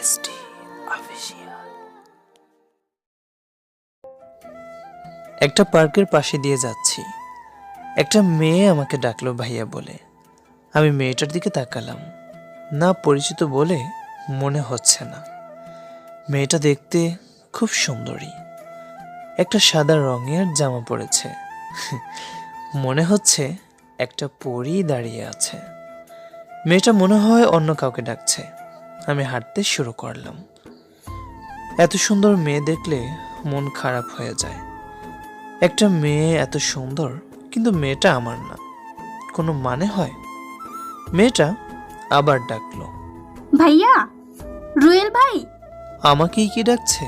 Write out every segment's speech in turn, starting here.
ST official একটা পার্কের পাশে দিয়ে যাচ্ছি। একটা মেয়ে আমাকে ডাকলো ভাইয়া বলে। আমি মেয়েটার দিকে তাকালাম। না পরিচিত বলে মনে হচ্ছে না। মেয়েটা দেখতে খুব সুন্দরী। একটা সাদা রঙের জামা পরেছে। মনে হচ্ছে একটা পরী দাঁড়িয়ে আছে। মেয়েটা মনে হয় অন্য কাউকে ডাকছে। আমি হাঁটতে শুরু করলাম। এত সুন্দর মেয়ে দেখলে মন খারাপ হয়ে যায়। একটা মেয়ে এত সুন্দর কিন্তু মেয়েটা আমার না। কোনো মানে হয়? মেয়েটা আবার ডাকলো। ভাইয়া রুয়েল ভাই? আমাকেই কি ডাকছে?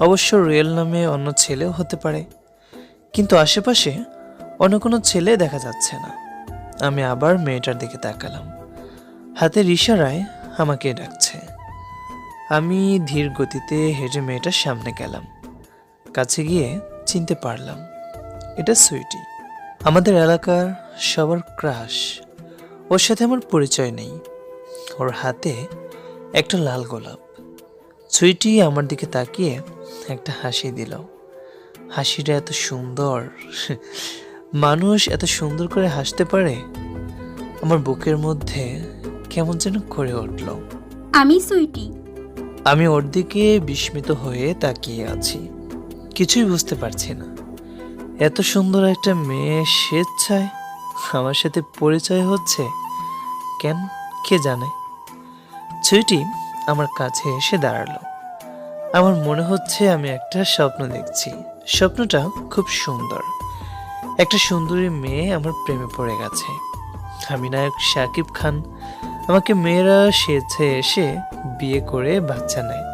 অবশ্য রিয়েল নামে অন্য ছেলেও হতে পারে। কিন্তু আশেপাশে অন্য কোনো ছেলে দেখা যাচ্ছে না। আমি আবার মেয়েটার দিকে তাকালাম। হাতের ইশারায় আমাকে ডাকছে। আমি ধীর গতিতে হেঁটে মেয়েটার সামনে গেলাম। কাছে গিয়ে চিনতে পারলাম, এটা সুইটি। আমাদের এলাকার সবার ক্রাশ। ওর সাথে আমার পরিচয় নেই। ওর হাতে একটা লাল গোলাপ। সুইটি আমার দিকে তাকিয়ে একটা হাসি দিল। হাসিটা এত সুন্দর। মানুষ এত সুন্দর করে হাসতে পারে? আমার বুকের মধ্যে কেমন যেন করে উঠল। আমি সুইটি। আমি ওর দিকে বিস্মিত হয়ে তাকিয়ে আছি। কিছুই বুঝতে পারছি না। এত সুন্দর একটা মেয়ে স্বেচ্ছায় আমার সাথে পরিচয় হচ্ছে? কেন? কে জানে? সুইটি আমার কাছে এসে দাঁড়াল। আমার মনে হচ্ছে আমি একটা স্বপ্ন দেখছি। স্বপ্নটা খুব সুন্দর। একটা সুন্দরী মেয়ে আমার প্রেমে পড়ে গেছে। আমি নায়ক শাকিব খান আমাকে মেয়েরা সেছে এসে বিয়ে করে বাচ্চা নেয়।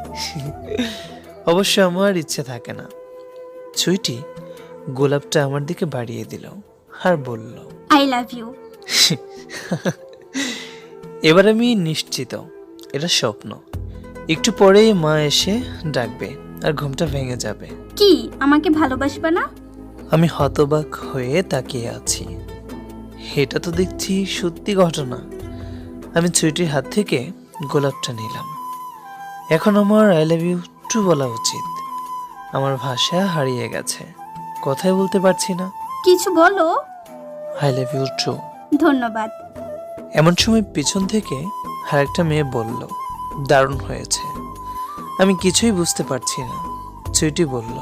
অবশ্য আমার ইচ্ছে থাকে না। ছুইটি গোলাপটা আমার দিকে বাড়িয়ে দিল আর বলল আই লাভ ইউ এবার আমি নিশ্চিত এটা স্বপ্ন। একটু পরেই মা এসে ডাকবে আর ঘুমটা ভেঙে যাবে। কি আমাকে ভালোবাসবে না? আমি হতবাক হয়ে তাকিয়ে আছি। এটা তো দেখছি সত্যি ঘটনা। আমি ছুটির হাত থেকে গোলাপটা নিলাম। এখন আমার আই লাভ ইউ টু বলা উচিত। আমার ভাষা হারিয়ে গেছে। কথাই বলতে পারছি না। কিছু বলো। আই লাভ ইউ টু ধন্যবাদ। এমন সময় পিছন থেকে আরেকটা মেয়ে বলল দারুণ হয়েছে। আমি কিছুই বুঝতে পারছি না। সুইটি বলল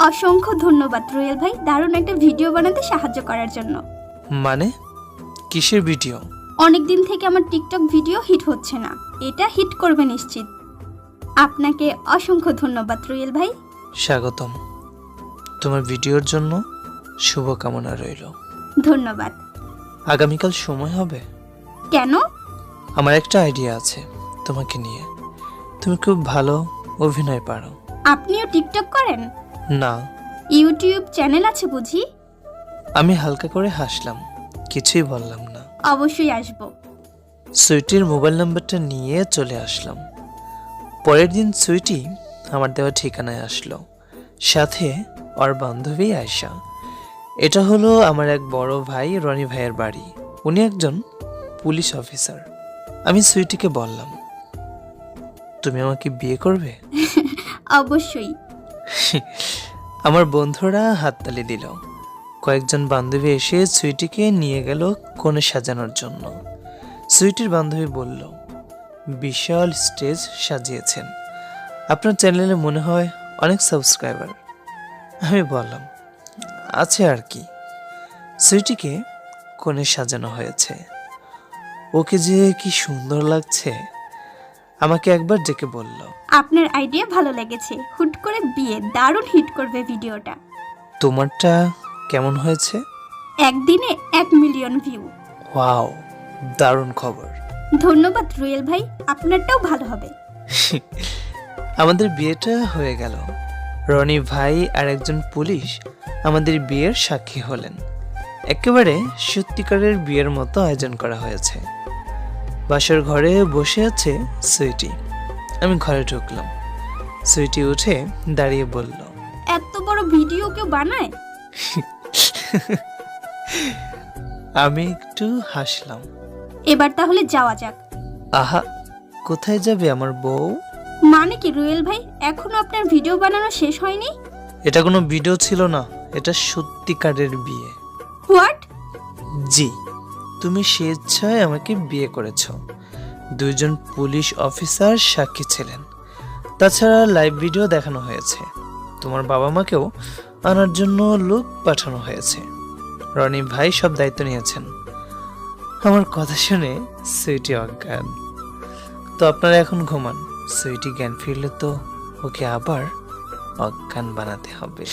অসংখ্য ধন্যবাদ রুয়েল ভাই দারুণ একটা ভিডিও বানাতে সাহায্য করার জন্য। মানে? কিসের ভিডিও? অনেক দিন থেকে আমার টিকটক ভিডিও হিট হচ্ছে না। এটা হিট করবে নিশ্চিত। আপনাকে অসংখ্য ধন্যবাদ রুয়েল ভাই। স্বাগতম। তোমার ভিডিওর জন্য শুভকামনা রইল। ধন্যবাদ। আগামীকাল সময় হবে? কেন? আমার একটা আইডিয়া আছে তোমাকে নিয়ে। তুমি খুব ভালো অভিনয় পারো। আপনিও টিকটক করেন? না। ইউটিউব চ্যানেল আছে বুঝি? আমি হালকা করে হাসলাম কিছুই বললাম না। অবশ্যই আসব। সুইটির মোবাইল নাম্বারটা নিয়ে চলে আসলাম। পরের দিন সুইটি আমার দেওয়া ঠিকানায় আসলো। সাথে ওর বান্ধবী আয়শা। এটা হলো আমার এক বড় ভাই রনি ভাইয়ের বাড়ি। উনি একজন পুলিশ অফিসার। আমি সুইটিকে বললাম তুমি আমাকে বিয়ে করবে? অবশ্যই। আমার বন্ধুরা হাততালি দিল। কয়েকজন বান্ধবী এসে সুইটিকে নিয়ে গেল কোণে সাজানোর জন্য। সুইটির বান্ধবী বলল বিশাল স্টেজ সাজিয়েছেন। আপনার চ্যানেলে মনে হয় অনেক সাবস্ক্রাইবার। আমি বললাম আছে আর কি। সুইটিকে কোণে সাজানো হয়েছে। ওকে যে কি সুন্দর লাগছে। আমাকে একবার ডেকে বলল আপনার আইডিয়া ভালো লেগেছে। হুট করে বিয়ে দারুণ হিট করবে ভিডিওটা। তোমারটা কেমন হয়েছে? একদিনে এক মিলিয়ন ভিউ। ওয়াও দারুণ খবর। ধন্যবাদ রুয়েল ভাই আপনারটাও ভালো হবে। আমাদের বিয়েটা হয়ে গেল। রনি ভাই আর একজন পুলিশ আমাদের বিয়ের সাক্ষী হলেন। একেবারে সত্যিকারের বিয়ের মতো আয়োজন করা হয়েছে। বাসার ঘরে বসে আছে সুইটি। আমি ঘরে ঢুকলাম। সুইটি উঠে দাঁড়িয়ে বলল এত বড় ভিডিও কেউ বানায়? আমি একটু হাসলাম। এবার তাহলে যাওয়া যাক। আহা কোথায় যাবে আমার বউ? মানে কি রুয়েল ভাই এখনও আপনার ভিডিও বানানো শেষ হয়নি? এটা কোনো ভিডিও ছিল না এটা সত্যিকারের বিয়ে। হোয়াট? জি তুমি স্বেচ্ছায় আমাকে বিয়ে করেছ। দুইজন পুলিশ অফিসার সাক্ষী ছিলেন। তাছাড়া লাইভ ভিডিও দেখানো হয়েছে। তোমার বাবা মাকেও আনার জন্য লোক পাঠানো হয়েছে। রনি ভাই সব দায়িত্ব নিয়েছেন। আমার কথা শুনে সুইটি অজ্ঞান। তো আপনারা এখন ঘুমান। সুইটি জ্ঞান ফিরলে তো ওকে আবার অজ্ঞান বানাতে হবে।